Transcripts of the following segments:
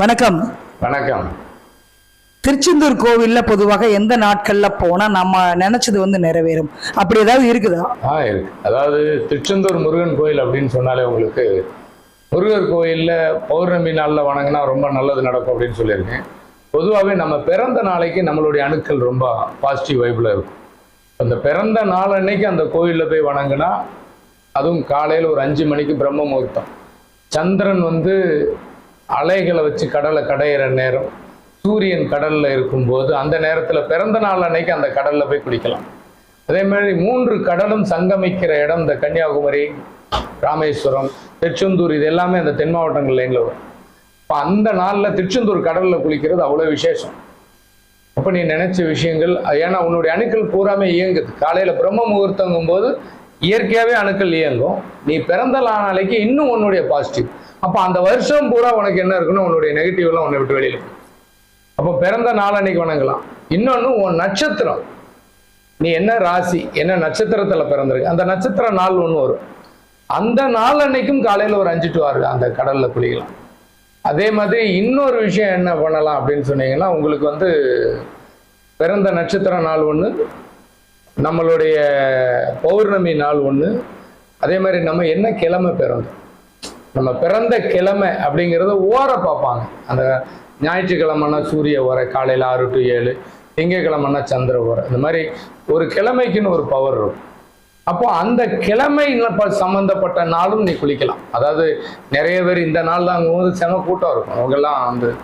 வணக்கம். வணக்கம். திருச்செந்தூர் கோவில்ல பொதுவாக எந்த நாட்கள்ல போனா நம்ம நினைச்சது வந்து நிறைவேறும்? அப்படி ஏதாவது இருக்குதா? ஆ இருக்கு. அதாவது திருச்செந்தூர் முருகன் கோயில் அப்படின்னு சொன்னாலே உங்களுக்கு முருகர் கோயிலில் பௌர்ணமி நாளில் வணங்கினா ரொம்ப நல்லது நடக்கும் அப்படின்னு சொல்லியிருக்கேன். பொதுவாகவே நம்ம பிறந்த நாளைக்கு நம்மளுடைய அணுக்கள் ரொம்ப பாசிட்டிவ் வைப்பில் இருக்கும். அந்த பிறந்த நாள் அன்னைக்கு அந்த கோயிலில் போய் வணங்கினா அதுவும் காலையில் ஒரு அஞ்சு மணிக்கு பிரம்ம முகூர்த்தம். சந்திரன் வந்து அலைகளை வச்சு கடலை கடையிற நேரம். சூரியன் கடல்ல இருக்கும்போது அந்த நேரத்தில் பிறந்த நாள் அன்னைக்கு அந்த கடல்ல போய் குளிக்கலாம். அதே மாதிரி மூன்று கடலும் சங்கமிக்கிற இடம் இந்த கன்னியாகுமரி ராமேஸ்வரம் திருச்செந்தூர் இது எல்லாமே அந்த தென் மாவட்டங்கள்ல லைனில் வரும். இப்போ அந்த நாளில் திருச்செந்தூர் கடலில் குளிக்கிறது அவ்வளோ விசேஷம். அப்போ நீ நினைச்ச விஷயங்கள் ஏன்னா உன்னுடைய அணுக்கள் பூராமே இயங்குது. காலையில் பிரம்ம முகூர்த்தங்கும் போது இயற்கையாகவே அணுக்கள் இயங்கும். நீ பிறந்த நாளைக்கு இன்னும் உன்னுடைய பாசிட்டிவ் அப்போ அந்த வருஷம் பூரா உனக்கு என்ன இருக்குன்னு உன்னுடைய நெகட்டிவ்லாம் உன்னை விட்டு வெளியில் அப்போ பிறந்த நாள் அன்னைக்கு வணங்கலாம். இன்னொன்று உன் நட்சத்திரம். நீ என்ன ராசி என்ன நட்சத்திரத்தில் பிறந்திருக்கு? அந்த நட்சத்திர நாள் ஒன்று வரும். அந்த நாள் அன்னைக்கும் காலையில் ஒரு அஞ்சு டு ஆறு அந்த கடலில் குளிக்கலாம். அதே மாதிரி இன்னொரு விஷயம் என்ன பண்ணலாம் அப்படின்னு சொன்னீங்கன்னா உங்களுக்கு வந்து பிறந்த நட்சத்திர நாள் ஒன்று நம்மளுடைய பௌர்ணமி நாள் ஒன்று அதே மாதிரி நம்ம என்ன கிழமை பிறந்தோம்? நம்ம பிறந்த கிழமை அப்படிங்கிறத ஓர பார்ப்பாங்க. அந்த ஞாயிற்றுக்கிழமைனா சூரிய ஓரை காலையில் ஆறு டு ஏழு திங்கக்கிழமைனா சந்திர ஓரை. இந்த மாதிரி ஒரு கிழமைக்குன்னு ஒரு பவர் இருக்கும். அப்போ அந்த கிழமை ப- நாளும் நீ குளிக்கலாம். அதாவது நிறைய பேர் இந்த நாள் தான் போது செம கூட்டம் இருக்கும். அவங்கெல்லாம் வந்து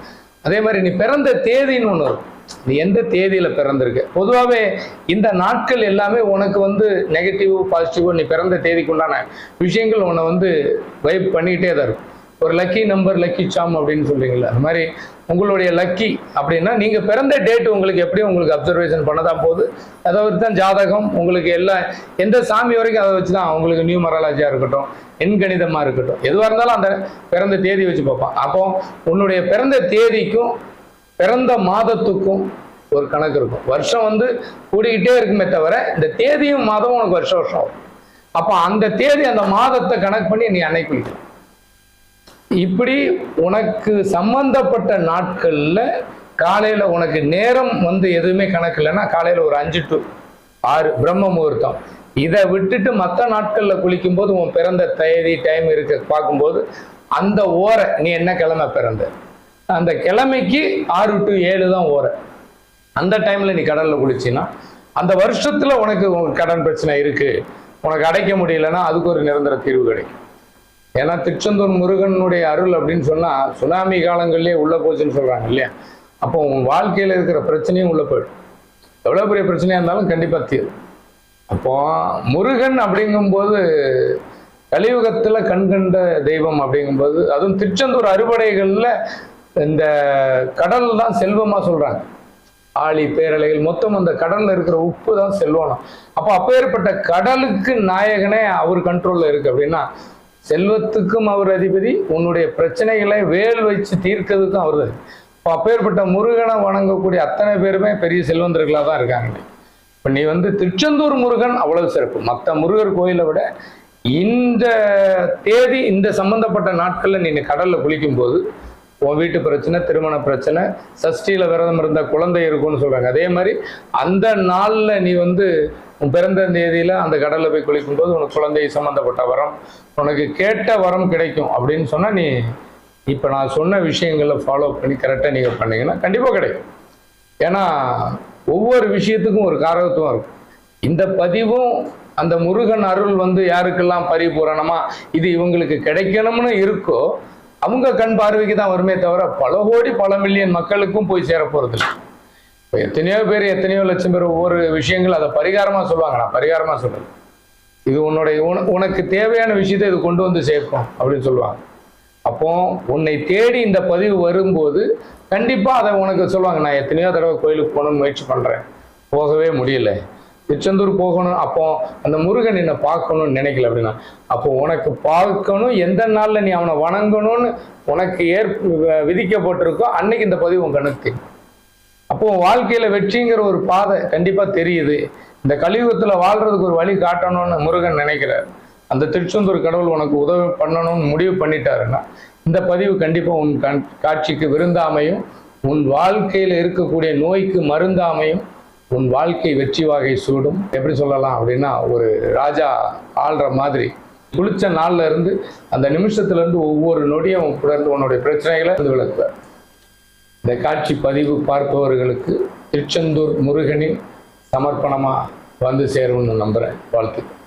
அதே மாதிரி நீ பிறந்த தேதின்னு ஒன்று இருக்கும். நீ எந்த தேதியில பிறந்திருக்க? பொதுவாகவே இந்த நாட்கள் எல்லாமே உனக்கு வந்து நெகட்டிவ் பாசிட்டிவ் நீ பிறந்த தேதிக்கு உண்டான விஷயங்கள் உன்னை வந்து வைப் பண்ணிக்கிட்டே தான் இருக்கும். ஒரு லக்கி நம்பர் லக்கி சாம் அப்படின்னு சொல்றீங்களா அது மாதிரி உங்களுடைய லக்கி அப்படின்னா நீங்க பிறந்த டேட் உங்களுக்கு எப்படி உங்களுக்கு அப்சர்வேஷன் பண்ணதான் போகுது. அதை வச்சு தான் ஜாதகம் உங்களுக்கு எல்லா எந்த சாமி வரைக்கும் அதை வச்சு தான் உங்களுக்கு நியூமராலஜியா இருக்கட்டும் எண்கணிதமா இருக்கட்டும் எதுவாக இருந்தாலும் அந்த பிறந்த தேதி வச்சு பார்ப்பான். அப்போ உன்னுடைய பிறந்த தேதிக்கும் பிறந்த மாதத்துக்கும் ஒரு கணக்கு இருக்கும். வருஷம் வந்து கூடிக்கிட்டே இருக்குமே தவிர இந்த தேதியும் மாதமும் உனக்கு வருஷம் வருஷம் ஆகும். அப்போ அந்த தேதி அந்த மாதத்தை கணக்கு பண்ணி நீ அன்னைக்கு இப்படி உனக்கு சம்பந்தப்பட்ட நாட்களில் காலையில் உனக்கு நேரம் வந்து எதுவுமே கணக்கு இல்லைன்னா காலையில் ஒரு அஞ்சு டு ஆறு பிரம்ம முகூர்த்தம். இதை விட்டுட்டு மற்ற நாட்களில் குளிக்கும்போது உன் பிறந்த தேதி டைம் இருக்க பார்க்கும்போது அந்த ஓரை நீ என்ன கிழமை பிறந்த? அந்த கிழமைக்கு ஆறு டு ஏழு தான் ஓரை. அந்த டைம்ல நீ கடல்ல குளிச்சின்னா அந்த வருஷத்துல உனக்கு உனக்கு கடன் பிரச்சனை இருக்கு. உனக்கு அடைக்க முடியலன்னா அதுக்கு ஒரு நிரந்தர தீர்வு கிடைக்கும். ஏன்னா திருச்செந்தூர் முருகனுடைய அருள் அப்படின்னு சொன்னா சுனாமி காலங்கள்லயே உள்ள போச்சுன்னு சொல்றாங்க இல்லையா? அப்போ உன் வாழ்க்கையில இருக்கிற பிரச்சனையும் உள்ள போயிடும். எவ்வளவு பெரிய பிரச்சனையா இருந்தாலும் கண்டிப்பா தீரும். அப்போ முருகன் அப்படிங்கும்போது கலியுகத்துல கண்கண்ட தெய்வம் அப்படிங்கும்போது அதுவும் திருச்செந்தூர் அறுபடைகள்ல இந்த கடல் தான் செல்வமா சொல்றாங்க. ஆழி பேரலைகள் மொத்தம் அந்த கடல்ல இருக்கிற உப்பு தான் செல்வனம் அப்போ அப்பேற்பட்ட கடலுக்கு நாயகனே அவர் கண்ட்ரோல்ல இருக்கு அப்படின்னா செல்வத்துக்கும் அவர் அதிபதி உன்னுடைய பிரச்சனைகளை வேல் வச்சு தீர்க்கிறதுக்கும் அவர் தான் இப்போ அப்பேற்பட்ட முருகனை வணங்கக்கூடிய அத்தனை பேருமே பெரிய செல்வந்தர்களாக தான் இருக்காங்க. இப்போ நீ வந்து திருச்செந்தூர் முருகன் அவ்வளவு சிறப்பு. மற்ற முருகர் கோயிலை விட இந்த தேதி இந்த சம்பந்தப்பட்ட நாட்கள்ல நீ கடல்ல குளிக்கும் போது உன் வீட்டு பிரச்சனை திருமண பிரச்சனை சஷ்டியில விரதம் இருந்த குழந்தை இருக்கும்னு சொல்றாங்க. அதே மாதிரி அந்த நாள்ல நீ வந்து உன் பிறந்த தேதியில அந்த கடல்ல போய் குளிக்கும் போது உனக்கு குழந்தை சம்பந்தப்பட்ட வரம் உனக்கு கேட்ட வரம் கிடைக்கும் அப்படின்னு சொன்னா நீ இப்ப நான் சொன்ன விஷயங்களை ஃபாலோ பண்ணி கரெக்டா நீங்க பண்ணீங்கன்னா கண்டிப்பா கிடைக்கும். ஏன்னா ஒவ்வொரு விஷயத்துக்கும் ஒரு காரகத்துவம் இருக்கும். இந்த பதிவும் அந்த முருகன் அருள் வந்து யாருக்கெல்லாம் பரிபூரணமா இது இவங்களுக்கு கிடைக்கணும்னு இருக்கோ அவங்க கண் பார்வைக்கு தான் வருமே தவிர பல கோடி பல மில்லியன் மக்களுக்கும் போய் சேர இல்லை. இப்போ எத்தனையோ பேர் எத்தனையோ லட்சம் பேர் ஒவ்வொரு விஷயங்கள் அதை பரிகாரமாக சொல்லுவாங்க. நான் பரிகாரமாக சொல்கிறேன் இது உன்னுடைய உன- உனக்கு தேவையான விஷயத்தை இது கொண்டு வந்து சேர்க்கும் அப்படின்னு சொல்லுவாங்க. அப்போ உன்னை தேடி இந்த பதிவு வரும்போது கண்டிப்பாக அதை உனக்கு சொல்லுவாங்க. நான் எத்தனையோ தடவை கோயிலுக்கு போகணும்னு முயற்சி பண்ணுறேன் போகவே முடியல. திருச்செந்தூர் போகணும் அப்போ அந்த முருகன் என்னை பார்க்கணும்னு நினைக்கல அப்படின்னா. அப்போ உனக்கு பார்க்கணும் எந்த நாள்ல நீ அவனை வணங்கணும்னு உனக்கு ஏற்ப விதிக்கப்பட்டிருக்கோ அன்னைக்கு இந்த பதிவு உன் கணக்கு அப்போ வாழ்க்கையில வெற்றிங்கிற ஒரு பாதை கண்டிப்பா தெரியுது. இந்த கலியுகத்துல வாழ்றதுக்கு ஒரு வழி காட்டணும்னு முருகன் நினைக்கிறார். அந்த திருச்செந்தூர் கடவுள் உனக்கு உதவி பண்ணணும்னு முடிவு பண்ணிட்டாருன்னா இந்த பதிவு கண்டிப்பா உன் கண் காட்சிக்கு விருந்தாமையும் உன் வாழ்க்கையில இருக்கக்கூடிய நோய்க்கு மருந்தாமையும் உன் வாழ்க்கை வெற்றி வாகை சூடும். எப்படி சொல்லலாம் அப்படின்னா ஒரு ராஜா ஆள்ற மாதிரி. குளிச்ச நாள்ல இருந்து அந்த நிமிஷத்துல இருந்து ஒவ்வொரு நொடியும் உடந்து உன்னுடைய பிரச்சனைகளை வந்து விளக்குவார். இந்த காட்சி பதிவு பார்ப்பவர்களுக்கு திருச்செந்தூர் முருகனின் சமர்ப்பணமா வந்து சேரும்னு நம்புறேன். வாழ்த்துக்கள்.